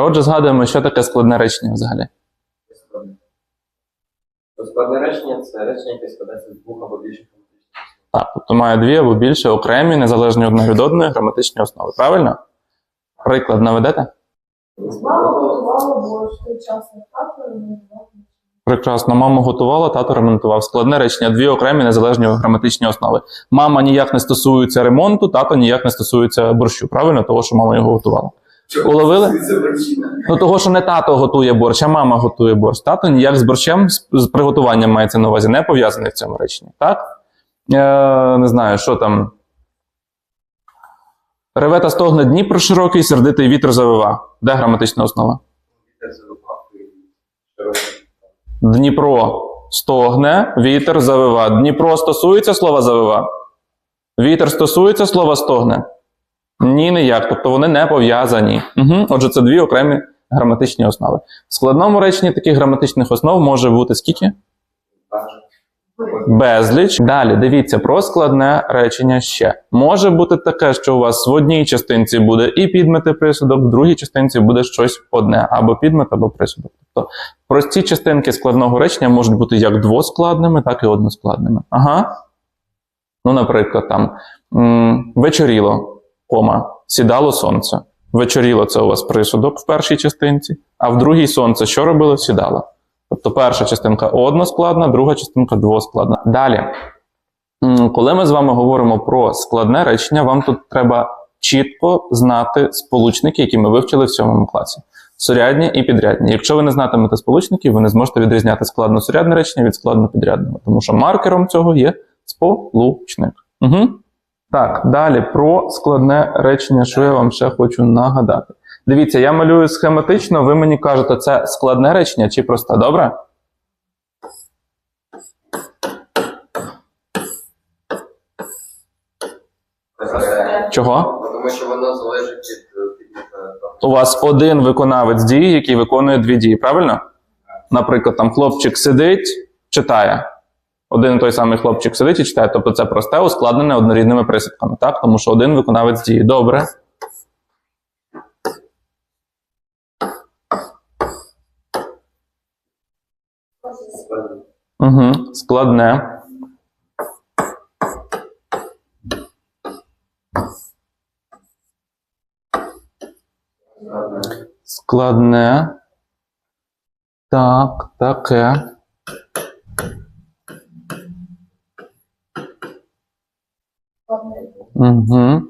Добре, отже, згадуємо, що таке складне речення взагалі. Складне речення це речення, яке складається з двох або більше граматичних основ. Так, тобто має дві або більше окремі, незалежні одна від одної граматичні основи. Правильно? Приклад наведете? Мама готувала борщ, той час не так, ремонтував. Прекрасно. Мама готувала, тато ремонтував. Складне речення, дві окремі незалежні граматичні основи. Мама ніяк не стосується ремонту, тато ніяк не стосується борщу. Правильно? Того, що мама його готувала. Уловили? Ну, того, що не тато готує борщ, а мама готує борщ. Тато ніяк з борщем, з, приготуванням мається на увазі, не пов'язаний в цьому реченні. Так? Е, не знаю, що там. Реве та стогне Дніпро широкий, сердитий вітер завива. Де граматична основа? Дніпро стогне, вітер завива. Дніпро стосується слова завива? Вітер стосується слова стогне? Ні, ніяк. Тобто вони не пов'язані. Угу. Отже, це дві окремі граматичні основи. В складному реченні таких граматичних основ може бути скільки? Безліч. Далі дивіться про складне речення ще. Може бути таке, що у вас в одній частинці буде і підмет, і присудок, в другій частинці буде щось одне, або підмет, або присудок. Тобто прості частинки складного речення можуть бути як двоскладними, так і односкладними. Ага. Ну, наприклад, там вечоріло, кома, сідало сонце. Вечоріло це у вас присудок в першій частинці, а в другій сонце що робило? Сідало. Тобто перша частинка односкладна, друга частинка двоскладна. Далі, коли ми з вами говоримо про складне речення, вам тут треба чітко знати сполучники, які ми вивчили в сьомому класі. Сурядні і підрядні. Якщо ви не знатимете сполучників, ви не зможете відрізняти складно-сурядне речення від складно-підрядного, тому що маркером цього є сполучник. Угу. Так, далі про складне речення, що я вам ще хочу нагадати. Дивіться, я малюю схематично, ви мені кажете, це складне речення чи просте, добре? Чого? Тому що воно залежить від. У вас один виконавець дії, який виконує дві дії, правильно? Наприклад, там хлопчик сидить, читає. Один і той самий хлопчик сидить і читає. Тобто це просте, ускладнене однорідними присадками, так? Тому що один виконавець дії. Добре. Угу. Складне. Складне. Так, таке. Угу.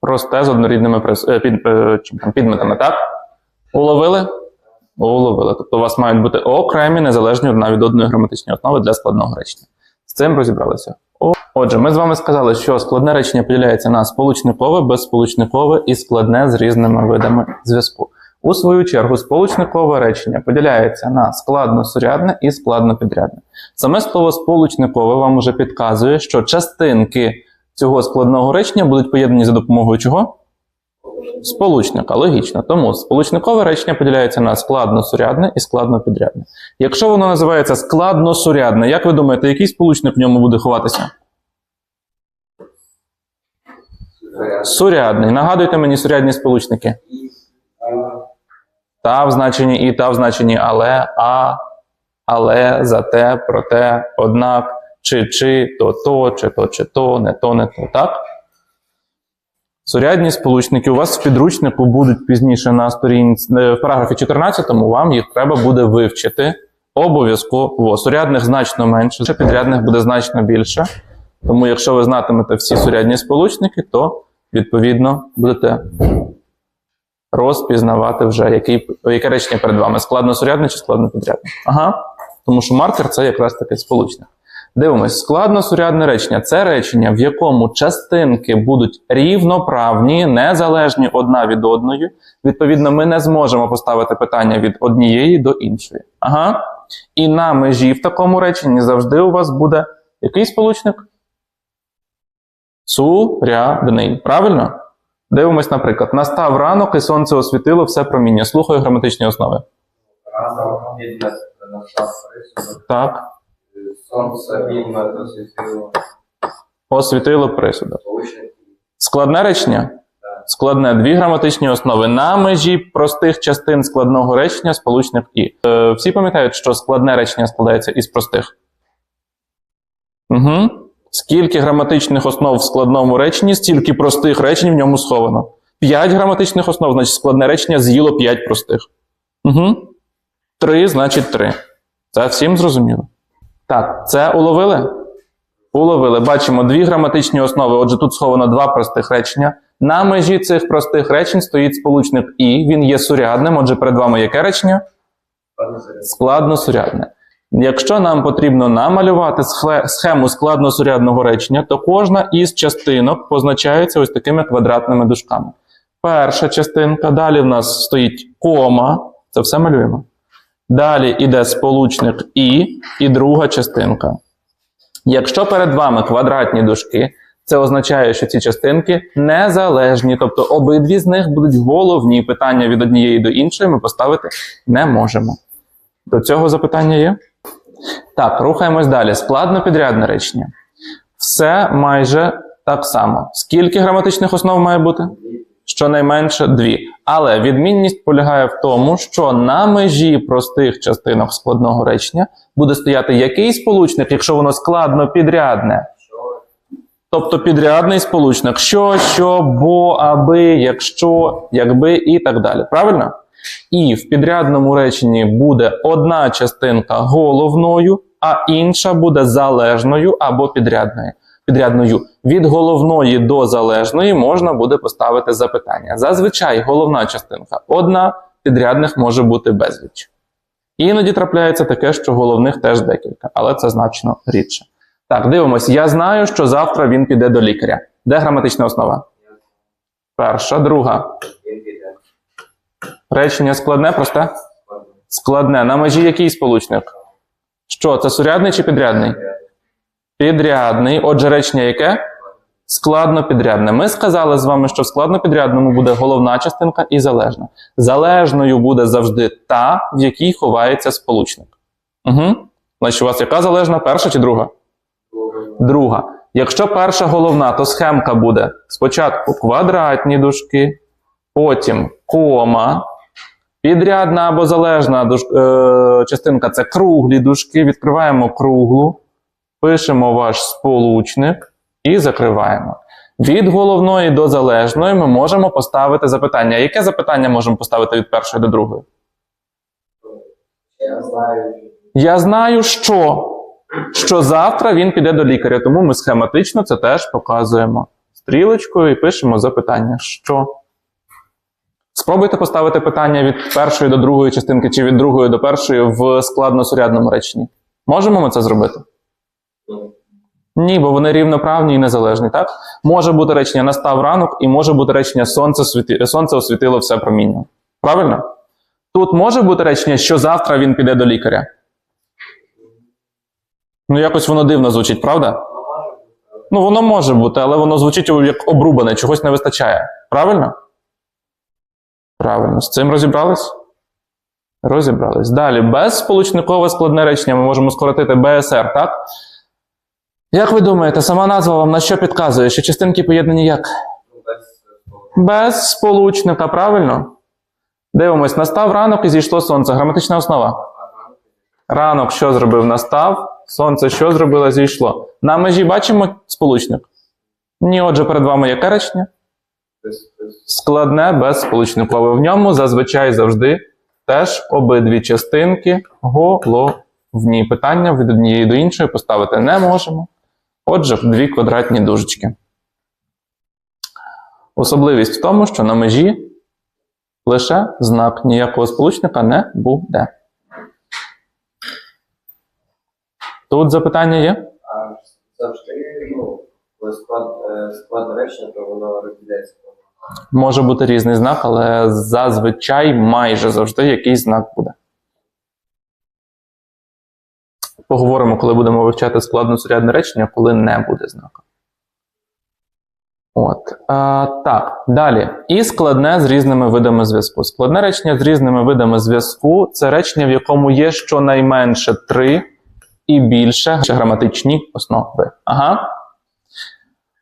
Просте з однорідними прис... е, е, підметами, так? Уловили? Уловили. Тобто у вас мають бути окремі, незалежні одна від одної граматичні основи для складного речення. З цим розібралися. Отже, ми з вами сказали, що складне речення поділяється на сполучникове, безсполучникове і складне з різними видами зв'язку. У свою чергу, сполучникове речення поділяється на складно-сурядне і складно-підрядне. Саме слово сполучникове вам уже підказує, що частинки цього складного речення будуть поєднані за допомогою чого? Сполучника, логічно. Тому сполучникове речення поділяється на складно-сурядне і складно-підрядне. Якщо воно називається складно-сурядне, як ви думаєте, який сполучник в ньому буде ховатися? Сурядний. Нагадуйте мені сурядні сполучники. Та в значенні і, та в значенні але, а, але, зате, проте, однак, чи, чи, то, то, чи то, чи то, не то, не то, так? Сурядні сполучники у вас в підручнику будуть пізніше на сторінці е, в параграфі 14, вам їх треба буде вивчити обов'язково. Сурядних значно менше, підрядних буде значно більше. Тому, якщо ви знатимете всі сурядні сполучники, то відповідно будете розпізнавати вже, який, яке речення перед вами складно-сурядне чи складно-підрядне. Ага. Тому що маркер це якраз таки сполучник. Дивимось, складно-сурядне речення це речення, в якому частинки будуть рівноправні, незалежні одна від одної. Відповідно, ми не зможемо поставити питання від однієї до іншої. Ага. І на межі в такому реченні завжди у вас буде який сполучник? Сурядний. Правильно? Дивимось, наприклад, настав ранок і сонце освітило все проміння. Слухаю граматичні основи. Підмет навчав присудок. Так. Сонце, підмет, освітило, Освітило присудок. Складне речення? Складне дві граматичні основи на межі простих частин складного речення сполучник і. Е, всі пам'ятають, що складне речення складається із простих. Угу. Скільки граматичних основ в складному реченні, стільки простих речень в ньому сховано. П'ять граматичних основ, значить складне речення з'їло п'ять простих. Угу. Три, значить три. Це всім зрозуміло. Так, це уловили? Уловили. Бачимо дві граматичні основи. Отже, тут сховано два простих речення. На межі цих простих речень стоїть сполучник і. Він є сурядним. Отже, перед вами яке речення? Складносурядне. Якщо нам потрібно намалювати схему складносурядного речення, то кожна із частинок позначається ось такими квадратними дужками. Перша частинка, далі в нас стоїть кома, це все малюємо. Далі йде сполучник і, і друга частинка. Якщо перед вами квадратні дужки, це означає, що ці частинки незалежні, тобто обидві з них будуть головні. Питання від однієї до іншої ми поставити не можемо. До цього запитання є? Так, рухаємось далі. Складно підрядне речення. Все майже так само. Скільки граматичних основ має бути? Щонайменше дві. Але відмінність полягає в тому, що на межі простих частинок складного речення буде стояти який сполучник, якщо воно складно підрядне. Тобто підрядний сполучник, що, що, бо, аби, якщо, якби і так далі. Правильно? І в підрядному реченні буде одна частинка головною, а інша буде залежною або підрядною. Підрядною. Від головної до залежної можна буде поставити запитання. Зазвичай головна частинка одна, підрядних може бути безліч. Іноді трапляється таке, що головних теж декілька, але це значно рідше. Так, дивимось. Я знаю, що завтра він піде до лікаря. Де граматична основа? Перша, друга. Речення складне, просте? Складне. На межі який сполучник? Що, це сурядний чи підрядний? Підрядний. Отже, речення яке? Складно підрядне. Ми сказали з вами, що в складно підрядному буде головна частинка і залежна. Залежною буде завжди та, в якій ховається сполучник. Угу. Значить, у вас яка залежна? Перша чи друга? Друга. Якщо перша головна, то схемка буде спочатку квадратні дужки, потім кома, підрядна або залежна душ... е... частинка це круглі дужки. Відкриваємо круглу, пишемо ваш сполучник і закриваємо. Від головної до залежної ми можемо поставити запитання. Яке запитання можемо поставити від першої до другої? Я знаю. Я знаю, що, що завтра він піде до лікаря, тому ми схематично це теж показуємо стрілочкою і пишемо запитання. Що? Спробуйте поставити питання від першої до другої частинки чи від другої до першої в складносурядному реченні. Можемо ми це зробити? Ні. Бо вони рівноправні і незалежні, так? Може бути речення настав ранок, і може бути речення сонце, світи... сонце освітило все проміння. Правильно? Тут може бути речення, що завтра він піде до лікаря. Ну, якось воно дивно звучить, правда? Ну, воно може бути, але воно звучить як обрубане, чогось не вистачає. Правильно? Правильно. З цим розібрались? Розібрались. Далі, безсполучникове складне речення ми можемо скоротити БСР, так? Як ви думаєте, сама назва вам на що підказує? Що частинки поєднані як? Без сполучника, правильно? Дивимось, настав ранок і зійшло сонце. Граматична основа. Ранок що зробив? Настав. Сонце що зробило? Зійшло. На межі бачимо сполучник? Ні, отже, перед вами яке речення? Без- без- Складне безсполучникове. В ньому зазвичай завжди теж обидві частинки головні. Питання від однієї до іншої поставити не можемо. Отже, дві квадратні дужечки. Особливість в тому, що на межі лише знак ніякого сполучника не буде. Тут запитання є? Завжди, ну, склад, е, речення, то воно розділяється. Може бути різний знак, але зазвичай майже завжди якийсь знак буде. Поговоримо, коли будемо вивчати складно-сурядне речення, коли не буде знака. От. А, так, далі. І складне з різними видами зв'язку. Складне речення з різними видами зв'язку це речення, в якому є щонайменше три і більше граматичні основи. Ага.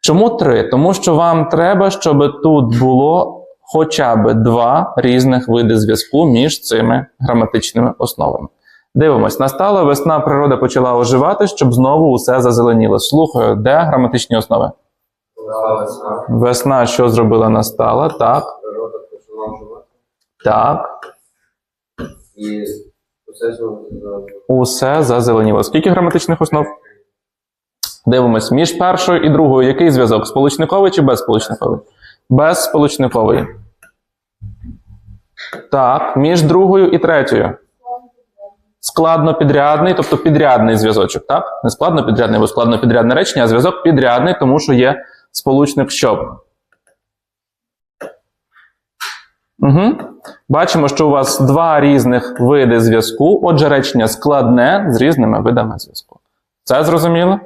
Чому три? Тому що вам треба, щоб тут було хоча б два різних види зв'язку між цими граматичними основами. Дивимось, настала весна, природа почала оживати, щоб знову усе зазеленіло. Слухаю, де граматичні основи? Весна, Весна що зробила настала? Так, природа почала вживати. так. І Усе зазеленіло. Скільки граматичних основ? Дивимось, між першою і другою який зв'язок? Сполучниковий чи безсполучниковий? Безсполучниковий. Так, між другою і третьою. Складно-підрядний, тобто підрядний зв'язочок, так? Не складно-підрядний, бо складно-підрядне речення, а зв'язок підрядний, тому що є сполучник щоб. Угу. Бачимо, що у вас два різних види зв'язку, отже, речення складне з різними видами зв'язку. Це зрозуміло?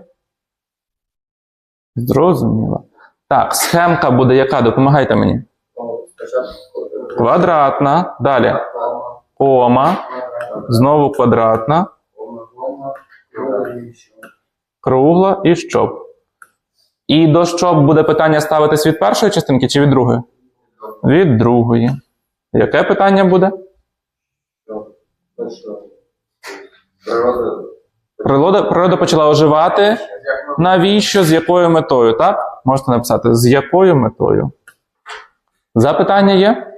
Зрозуміло. Так, схемка буде яка? Допомагайте мені. Квадратна. Далі. Кома. Знову квадратна. Кругла і щоб. І до щоб буде питання ставитись від першої частинки чи від другої? Від другої. Яке питання буде? Природа, природа почала оживати. Навіщо? З якою метою? Так? Можете написати, з якою метою? Запитання є?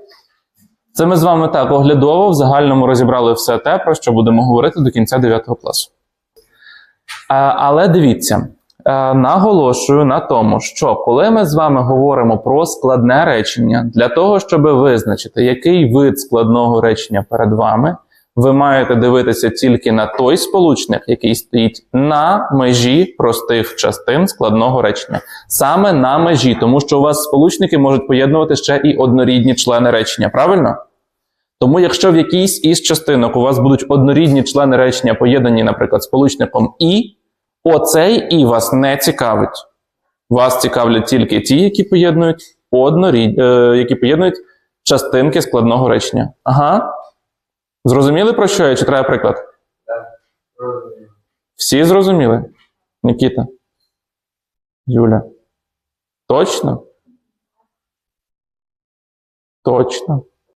Це ми з вами так оглядово в загальному розібрали все те, про що будемо говорити до кінця 9 класу. Але дивіться, наголошую на тому, що коли ми з вами говоримо про складне речення, для того, щоб визначити, який вид складного речення перед вами, ви маєте дивитися тільки на той сполучник, який стоїть на межі простих частин складного речення. Саме на межі, тому що у вас сполучники можуть поєднувати ще і однорідні члени речення, правильно? Тому, якщо в якійсь із частинок у вас будуть однорідні члени речення поєднані, наприклад, сполучником і, оцей і вас не цікавить. Вас цікавлять тільки ті, які поєднують однорід... е, які поєднують частинки складного речення. Ага. Зрозуміли про що я? Чи треба приклад? Всі зрозуміли? Нікіта? Юля? Точно? Точно.